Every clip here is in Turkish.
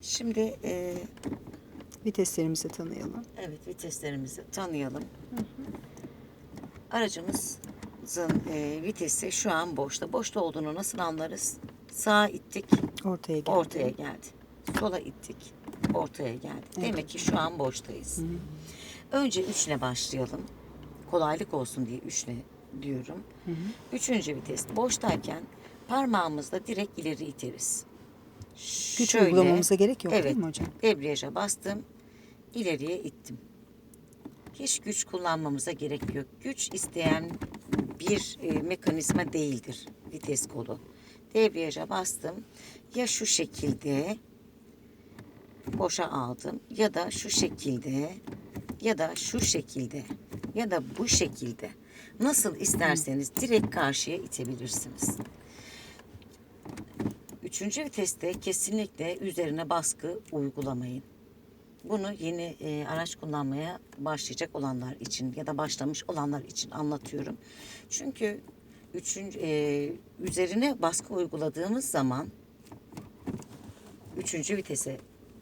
Şimdi e, Viteslerimizi tanıyalım. evet viteslerimizi tanıyalım. Aracımızın e, vitesi şu an boşta. Boşta olduğunu nasıl anlarız? Sağa ittik, Ortaya geldi. ortaya geldi. Sola ittik, ortaya geldi. Demek ki şu an boştayız. Önce 3 ile başlayalım. Kolaylık olsun diye 3 ile diyorum. Üçüncü vites boştayken parmağımızla direkt ileri iteriz. Güç Şöyle, uygulamamıza gerek yok evet, değil mi hocam? Debriyaja bastım, ileriye ittim. Hiç güç kullanmamıza gerek yok. Güç isteyen bir e, mekanizma değildir vites kolu. Debriyaja bastım. Ya şu şekilde boşa aldım ya da şu şekilde ya da şu şekilde ya da bu şekilde nasıl isterseniz direkt karşıya itebilirsiniz. Üçüncü viteste kesinlikle üzerine baskı uygulamayın. Bunu yeni e, araç kullanmaya başlayacak olanlar için ya da başlamış olanlar için anlatıyorum. Çünkü üçüncü, e, üzerine baskı uyguladığımız zaman üçüncü vitese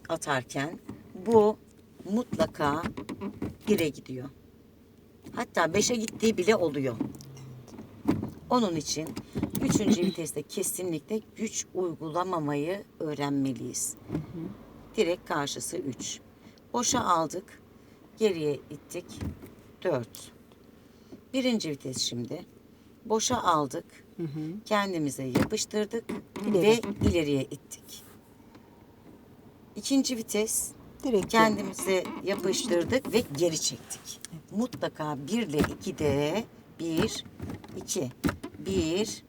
atarken bu mutlaka 1'e gidiyor. Hatta 5'e gittiği bile oluyor. Onun için üçüncü viteste kesinlikle güç uygulamamayı öğrenmeliyiz. Direkt karşısı 3. Boşa aldık. Geriye ittik. 4. Birinci vites şimdi. Boşa aldık. Kendimize yapıştırdık İleri. ve ileriye ittik. İkinci vites Direkt kendimize yapıştırdık ve geri çektik. Mutlaka 1 ile 2'de 1, 2, 1,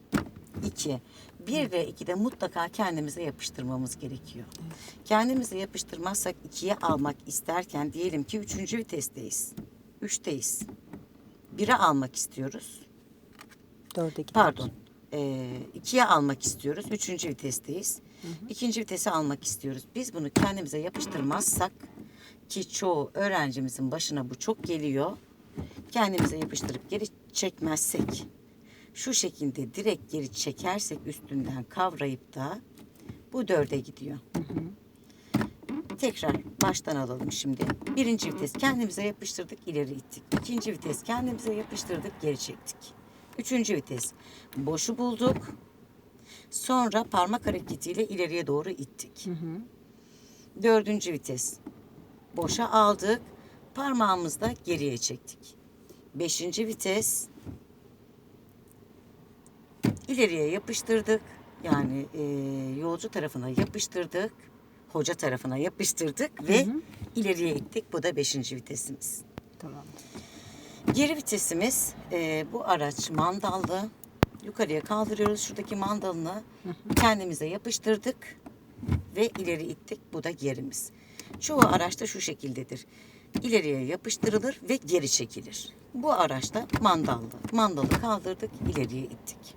2. 1 ile 2'de mutlaka kendimize yapıştırmamız gerekiyor. Kendimize yapıştırmazsak 2'ye almak isterken diyelim ki 3. vitesteyiz. 3'teyiz. 1'e almak istiyoruz. dörde gidiyoruz. Pardon. İkiye almak istiyoruz. Üçüncü vitesteyiz. İkinci vitesi almak istiyoruz. Biz bunu kendimize yapıştırmazsak ki çoğu öğrencimizin başına bu çok geliyor. Kendimize yapıştırıp geri çekmezsek şu şekilde direkt geri çekersek üstünden kavrayıp da bu dörde gidiyor. Tekrar baştan alalım şimdi. Birinci vites kendimize yapıştırdık ileri ittik. İkinci vites kendimize yapıştırdık geri çektik. Üçüncü vites boşu bulduk. Sonra parmak hareketiyle ileriye doğru ittik. Dördüncü vites boşa aldık. Parmağımızla geriye çektik. Beşinci vites ileriye yapıştırdık. Yani e, yolcu tarafına yapıştırdık. Hoca tarafına yapıştırdık ve ileriye ittik. Bu da beşinci vitesimiz. Tamam. Geri vitesimiz e, bu araç mandallı. Yukarıya kaldırıyoruz. Şuradaki mandalını kendimize yapıştırdık ve ileri ittik. Bu da gerimiz. Çoğu araçta şu şekildedir. İleriye yapıştırılır ve geri çekilir. Bu araçta mandallı. Mandalı kaldırdık, ileriye ittik.